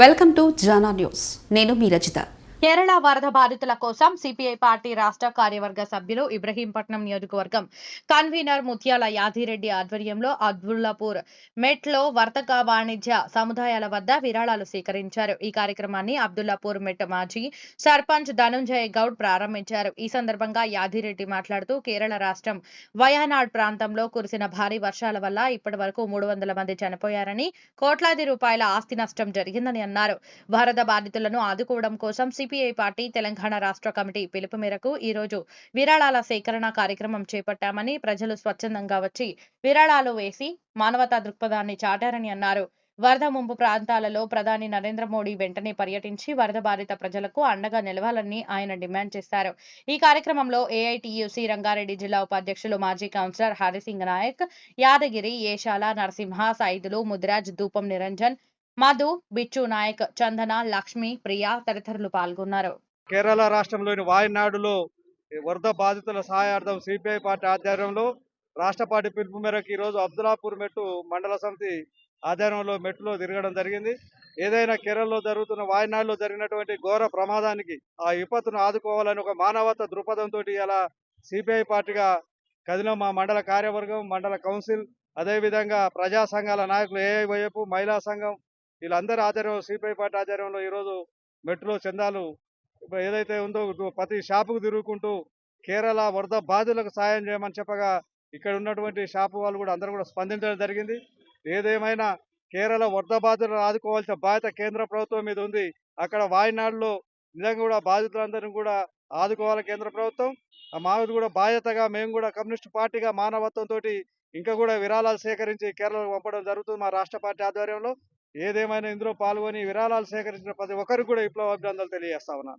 Welcome to Jana news. నేను మీ రచిత. కేరళ వరద బాధితుల కోసం సిపిఐ పార్టీ రాష్ట్ర కార్యవర్గ సభ్యులు ఇబ్రహీంపట్నం నియోజకవర్గం కన్వీనర్ ముత్యాల యాదిరెడ్డి ఆధ్వర్యంలో అబ్దుల్లాపూర్ మెట్లో వర్తక వాణిజ్య సముదాయాల వద్ద విరాళాలు స్వీకరించారు. ఈ కార్యక్రమాన్ని అబ్దుల్లాపూర్ మెట్ మాజీ సర్పంచ్ ధనుంజయ గౌడ్ ప్రారంభించారు. ఈ సందర్భంగా యాదిరెడ్డి మాట్లాడుతూ కేరళ రాష్ట్రం వయనాడ్ ప్రాంతంలో కురిసిన భారీ వర్షాల వల్ల ఇప్పటి వరకు మూడు వందల మంది చనిపోయారని కోట్లాది రూపాయల ఆస్తి నష్టం జరిగిందని అన్నారు. వరద బాధితులను ఆదుకోవడం కోసం సిపిఐ పార్టీ తెలంగాణ రాష్ట్ర కమిటీ పిలుపు మేరకు ఈరోజు విరాళాల సేకరణ కార్యక్రమం చేపట్టామని ప్రజలు స్వచ్ఛందంగా వచ్చి విరాళాలు వేసి మానవతా దృక్పథాన్ని చాటారని అన్నారు. వరద ముంపు ప్రాంతాలలో ప్రధాని నరేంద్ర మోడీ వెంటనే పర్యటించి వరద బాధిత ప్రజలకు అండగా నిలవాలని ఆయన డిమాండ్ చేశారు. ఈ కార్యక్రమంలో ఏఐటియుసి రంగారెడ్డి జిల్లా ఉపాధ్యక్షులు మాజీ కౌన్సిలర్ హరిసింగ్ నాయక్ యాదగిరి ఏషాల నరసింహ సైదులు ముదిరాజ్ ధూపం నిరంజన్ మధు బిచ్చు నాయక్ చందన లక్ష్మి ప్రియా తదితరులు పాల్గొన్నారు. కేరళ రాష్ట్రంలోని వాయనాడులో వరద బాధితుల సహాయార్థం సిపిఐ పార్టీ ఆధ్వర్యంలో రాష్ట్ర పార్టీ పిలుపు మేరకు ఈరోజు అబ్దులాపూర్ మెట్టు మండల సమితి ఆధ్వర్యంలో మెట్టులో తిరగడం జరిగింది. ఏదైనా కేరళలో జరుగుతున్న వాయనాడులో జరిగినటువంటి ఘోర ప్రమాదానికి ఆ విపత్తును ఆదుకోవాలని ఒక మానవత దృక్పథంతో ఇలా సిపిఐ పార్టీగా కదిలో మా మండల కార్యవర్గం మండల కౌన్సిల్ అదేవిధంగా ప్రజా సంఘాల నాయకులు ఏఐవైఎఫ్ మహిళా సంఘం వీళ్ళందరి ఆధ్వర్యంలో సిపిఐ పార్టీ ఆధ్వర్యంలో ఈరోజు మెట్టులో చందాలు ఏదైతే ఉందో ప్రతి షాపుకు తిరుగుకుంటూ కేరళ వరద బాధితులకు సాయం చేయమని చెప్పగా ఇక్కడ ఉన్నటువంటి షాపు వాళ్ళు కూడా అందరూ కూడా స్పందించడం జరిగింది. ఏదేమైనా కేరళ వరద బాధితులను ఆదుకోవాల్సిన బాధ్యత కేంద్ర ప్రభుత్వం మీద ఉంది. అక్కడ వాయనాడులో నిజంగా కూడా బాధితులందరినీ కూడా ఆదుకోవాలి కేంద్ర ప్రభుత్వం. ఆ మాది కూడా బాధ్యతగా మేము కూడా కమ్యూనిస్ట్ పార్టీగా మానవత్వంతో ఇంకా కూడా విరాళాలు సేకరించి కేరళకు పంపడం జరుగుతుంది మా రాష్ట్ర పార్టీ ఆధ్వర్యంలో. ఏదేమైనా ఇందులో పాల్గొని విరాళాలు సేకరించిన ప్రతి ఒక్కరికి కూడా విప్లవ అభినందనలు తెలియజేస్తా ఉన్నాను.